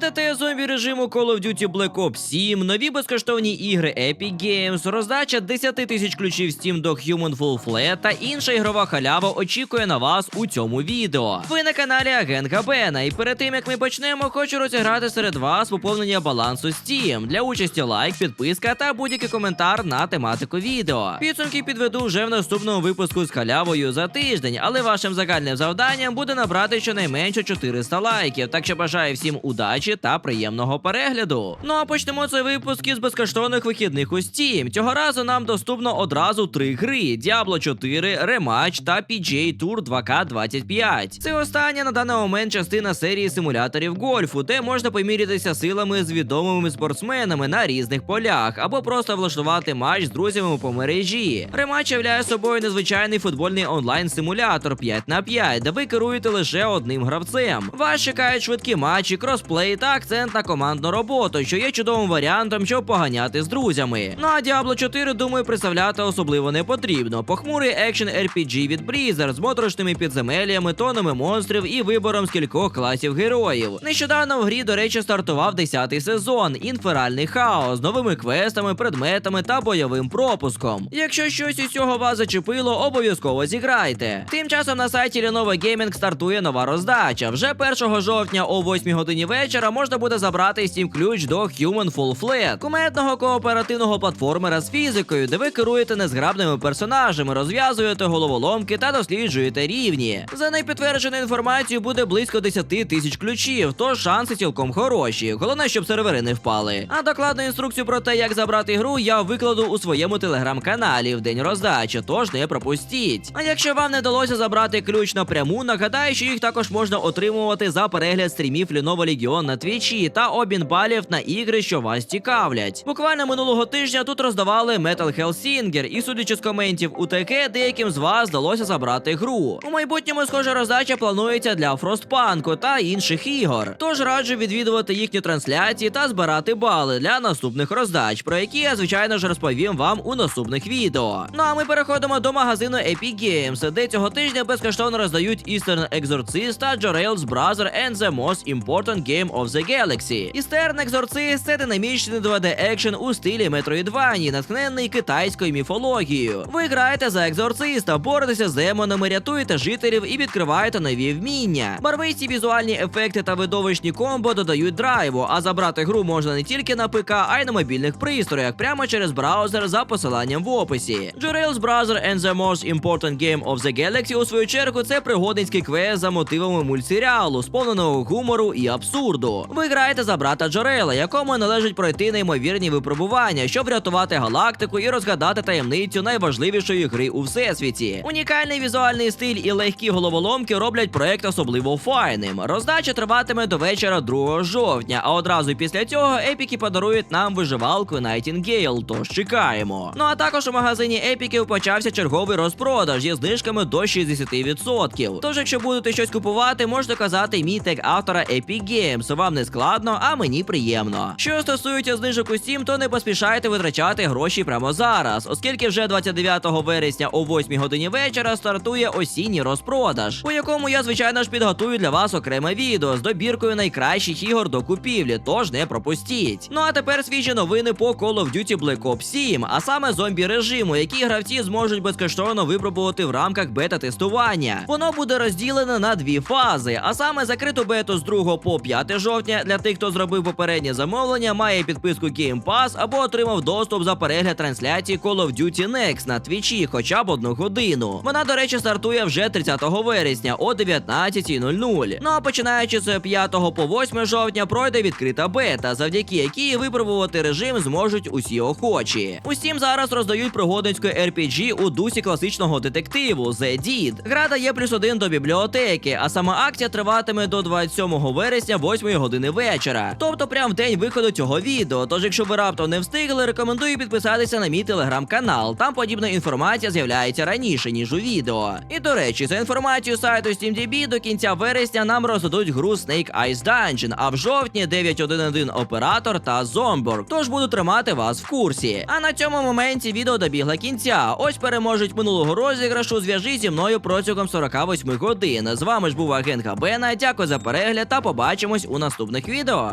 Бета зомбі режиму Call of Duty Black Ops 7, нові безкоштовні ігри Epic Games, роздача 10 тисяч ключів Steam до Human Full Flat та інша ігрова халява очікує на вас у цьому відео. Ви на каналі Агент Габена, і перед тим як ми почнемо, хочу розіграти серед вас поповнення балансу Steam. Для участі лайк, підписка та будь-який коментар на тематику відео. Підсумки підведу вже в наступному випуску з халявою за тиждень, але вашим загальним завданням буде набрати щонайменше 400 лайків. Так що бажаю всім удачі та приємного перегляду. Ну а почнемо цей випуск із безкоштовних вихідних у Steam. Цього разу нам доступно одразу три гри: Diablo 4, Rematch та PGA Tour 2K25. Це остання на даний момент частина серії симуляторів гольфу, де можна помірятися силами з відомими спортсменами на різних полях, або просто влаштувати матч з друзями по мережі. Рематч являє собою незвичайний футбольний онлайн-симулятор 5 на 5, де ви керуєте лише одним гравцем. Вас чекають швидкі матчі, кросплей та акцент на командну роботу, що є чудовим варіантом, щоб поганяти з друзями. Ну а Diablo 4, думаю, представляти особливо не потрібно. Похмурий екшен RPG від Blizzard з моторошними підземеллями, тонами монстрів і вибором з кількох класів героїв. Нещодавно в грі, до речі, стартував 10-й сезон інферальний хаос з новими квестами, предметами та бойовим пропуском. Якщо щось із цього вас зачепило, обов'язково зіграйте. Тим часом на сайті Lenovo Gaming стартує нова роздача. Вже 1 жовтня о 8 годині вечора можна буде забрати Steam ключ до Human Full Flat, кумедного кооперативного платформера з фізикою, де ви керуєте незграбними персонажами, розв'язуєте головоломки та досліджуєте рівні. За непідтвердженою інформацією буде близько 10 тисяч ключів, тож шанси цілком хороші. Головне, щоб сервери не впали. А докладну інструкцію про те, як забрати гру, я викладу у своєму телеграм-каналі в день роздачі, тож не пропустіть. А якщо вам не вдалося забрати ключ напряму, нагадаю, що їх також можна отримувати за перегляд стрімів Lenovo Legion на твічі та обмін балів на ігри, що вас цікавлять. Буквально минулого тижня тут роздавали Metal Hellsinger, і судячи з коментів у ТК, деяким з вас вдалося забрати гру. У майбутньому схожа роздача планується для Frostpunk та інших ігор. Тож раджу відвідувати їхні трансляції та збирати бали для наступних роздач, про які я звичайно ж розповім вам у наступних відео. Ну а ми переходимо до магазину Epic Games, де цього тижня безкоштовно роздають Eastern Exorcist та Jorale's Brother and the Most Important Game of the Galaxy. Eastern Exorcist – це динамічний 2D екшен у стилі Metroidvania, натхнений китайською міфологією. Ви граєте за екзорциста, боретеся з демонами, рятуєте жителів і відкриваєте нові вміння. Барвисті візуальні ефекти та видовищні комбо додають драйву, а забрати гру можна не тільки на ПК, а й на мобільних пристроях, прямо через браузер за посиланням в описі. Jorale's Brother and the Most Important Game of the Galaxy, у свою чергу, це пригодницький квест за мотивами мультсеріалу, сповненого гумору і абсурду. Ви граєте за брата Джорела, якому належить пройти неймовірні випробування, щоб врятувати галактику і розгадати таємницю найважливішої гри у всесвіті. Унікальний візуальний стиль і легкі головоломки роблять проект особливо файним. Роздача триватиме до вечора 2 жовтня, а одразу після цього епіки подарують нам виживалку Nightingale, тож чекаємо. Ну а також у магазині епіків почався черговий розпродаж зі знижками до 60%. Тож, якщо будете щось купувати, можете казати мій тег автора Epic Games. Вам не складно, а мені приємно. Що стосується знижок у Steam, то не поспішайте витрачати гроші прямо зараз, оскільки вже 29 вересня о 8 годині вечора стартує осінній розпродаж, у якому я, звичайно ж, підготую для вас окреме відео з добіркою найкращих ігор до купівлі, тож не пропустіть. Ну а тепер свіжі новини по Call of Duty Black Ops 7, а саме зомбі режиму, які гравці зможуть безкоштовно випробувати в рамках бета-тестування. Воно буде розділене на дві фази, а саме закриту бету з 2 по 5 жовтня для тих, хто зробив попереднє замовлення, має підписку Game Pass або отримав доступ за перегляд трансляції Call of Duty Next на твічі хоча б одну годину. Вона, до речі, стартує вже 30 вересня о 19.00. Ну а починаючи з 5 по 8 жовтня пройде відкрита бета, завдяки якій випробувати режим зможуть усі охочі. Усім зараз роздають пригодницьку RPG у дусі класичного детективу The Deed. Гра дає плюс один до бібліотеки, а сама акція триватиме до 27 вересня 8 години вечора. Тобто прям в день виходу цього відео. Тож, якщо ви раптом не встигли, рекомендую підписатися на мій телеграм-канал. Там подібна інформація з'являється раніше, ніж у відео. І до речі, за інформацією сайту SteamDB, до кінця вересня нам роздадуть гру Snake Ice Dungeon, а в жовтні 9.1.1 оператор та Зомборг. Тож буду тримати вас в курсі. А на цьому моменті відео добігла кінця. Ось переможуть минулого розіграшу. Зв'яжи зі мною протягом 48 годин. З вами ж був агент Габена. Дякую за перегляд та побачимось у наступних відео.